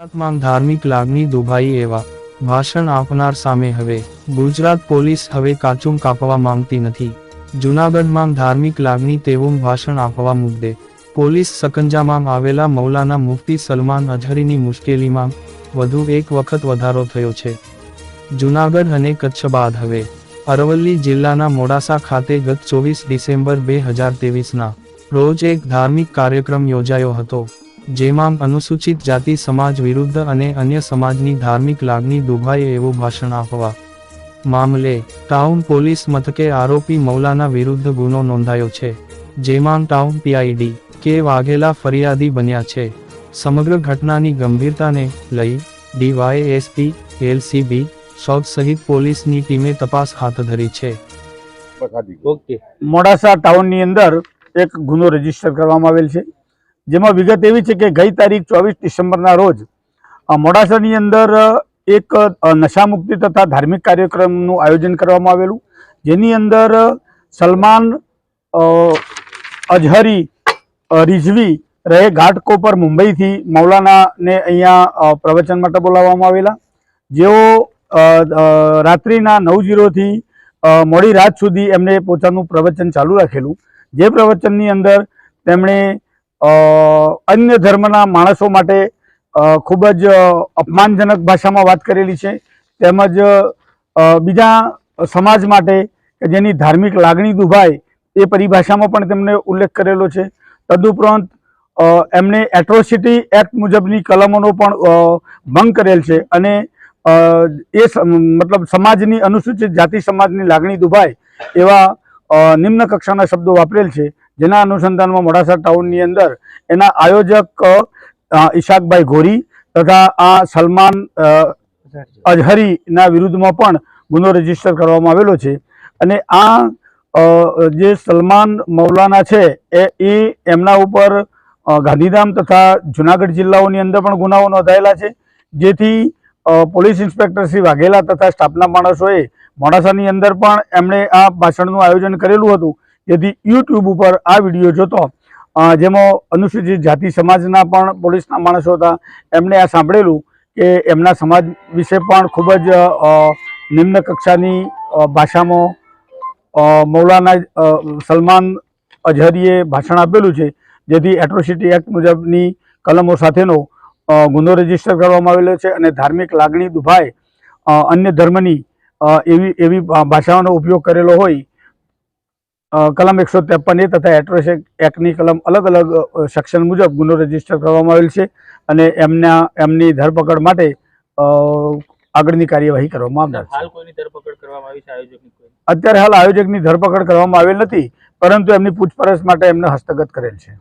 ગુજરાતમાં ધાર્મિક લાગણી દુભાઈ એવા. ભાષણ આપનાર સામે હવે. ગુજરાત પોલીસ હવે કાચું કાપવા માંગતી નથી. જૂનાગઢમાં ધાર્મિક લાગણી તેવું ભાષણ આપવા મુદ્દે. પોલીસ સકંજામાં આવેલા મૌલાના મુફતી સલમાન અઝહરીની મુશ્કેલીમાં વધુ એક વખત વધારો થયો છે. જૂનાગઢ અને કચ્છ બાદ હવે. અરવલ્લી જિલ્લાના મોડાસા ખાતે ગત ચોવીસ ડિસેમ્બર બે હજાર તેવીસના રોજ એક ધાર્મિક કાર્યક્રમ યોજાયો હતો. જેમાં અનુસૂચિત જાતિ સમાજ વિરુદ્ધ અને અન્ય સમાજની ધાર્મિક લાગણી દુભાય એવું ભાષણ આપવા મામલે ટાઉન પોલીસ મથકે આરોપી મૌલાના વિરુદ્ધ ગુનો નોંધાયો છે. જેમાં ટાઉન પીઆઈડી કે વાઘેલા ફરિયાદી બન્યા છે. સમગ્ર ઘટનાની ગંભીરતાને લઈ ડીવાયએસપી એલસીબી શોધ સહિત પોલીસની ટીમે તપાસ હાથ ધરી છે. મોડાસા ટાઉનની અંદર એક ગુનો રજિસ્ટર કરવામાં આવેલ છે. જેમાં વિગત એવી છે કે ગઈ તારીખ ચોવીસ ડિસેમ્બરના રોજ મોડાસાની અંદર એક નશામુક્તિ તથા ધાર્મિક કાર્યક્રમનું આયોજન કરવામાં આવેલું, જેની અંદર સલમાન અજહરી રિઝવી રહે ઘાટકોપર મુંબઈથી મૌલાનાને અહીંયા પ્રવચન માટે બોલાવવામાં આવેલા. જેઓ રાત્રિના નવ જીરોથી મોડી રાત સુધી એમને પોતાનું પ્રવચન ચાલુ રાખેલું. જે પ્રવચનની અંદર તેમણે અન્ય ધર્મના માણસો માટે ખૂબ જ અપમાનજનક ભાષામાં વાત કરેલી છે. તેમજ બીજા સમાજ માટે જેની ધાર્મિક લાગણી દુભાય, એ પરિભાષામાં પણ તેમણે ઉલ્લેખ કરેલો છે. તદુપરાંત એમણે એટ્રોસિટી એક્ટ મુજબની કલમોનો પણ ભંગ કરેલ છે. અને એ મતલબ સમાજની અનુસૂચિત જાતિ સમાજની લાગણી દુભાય, એવા નિમ્ન કક્ષાના શબ્દો વાપરેલ છે. જેના અનુસંધાનમાં મોડાસા ટાઉનની અંદર એના આયોજક ઈશાકભાઈ ઘોરી તથા આ સલમાન અઝહરીના વિરુદ્ધમાં પણ ગુનો રજિસ્ટર કરવામાં આવેલો છે. અને આ જે સલમાન મૌલાના છે, એ એમના ઉપર ગાંધીધામ તથા જુનાગઢ જિલ્લાઓની અંદર પણ ગુનાઓ નોંધાયેલા છે. જેથી પોલીસ ઇન્સ્પેક્ટર શ્રી વાઘેલા તથા સ્ટાફના માણસોએ મોડાસાની અંદર પણ એમણે આ ભાષણનું આયોજન કરેલું હતું. જેથી યુટ્યુબ ઉપર આ વીડિયો જોતો જેમાં અનુસૂચિત જાતિ સમાજના પણ પોલીસના માણસો હતા. એમણે આ સાંભળેલું કે એમના સમાજ વિશે પણ ખૂબ જ નિમ્ન કક્ષાની ભાષામાં મૌલાના સલમાન અઝહરીએ ભાષણ આપેલું છે. જેથી એટ્રોસિટી એક્ટ મુજબની કલમો સાથેનો ગુનો રજિસ્ટર કરવામાં આવેલો છે અને ધાર્મિક લાગણી દુભાય અન્ય ધર્મની એવી એવી ભાષાઓનો ઉપયોગ કરેલો હોય કલમ એકસો ત્રેપન એ તથા એટ્રોસ એક્ટની કલમ અલગ અલગ સેક્શન મુજબ ગુનો રજિસ્ટર કરવામાં આવેલ છે અને એમના એમની ધરપકડ માટે આગળની કાર્યવાહી કરવામાં આવનાર છે. અત્યારે હાલ આયોજકની ધરપકડ કરવામાં આવેલ નથી પરંતુ એમની પૂછપરછ માટે એમને હસ્તગત કરેલ છે.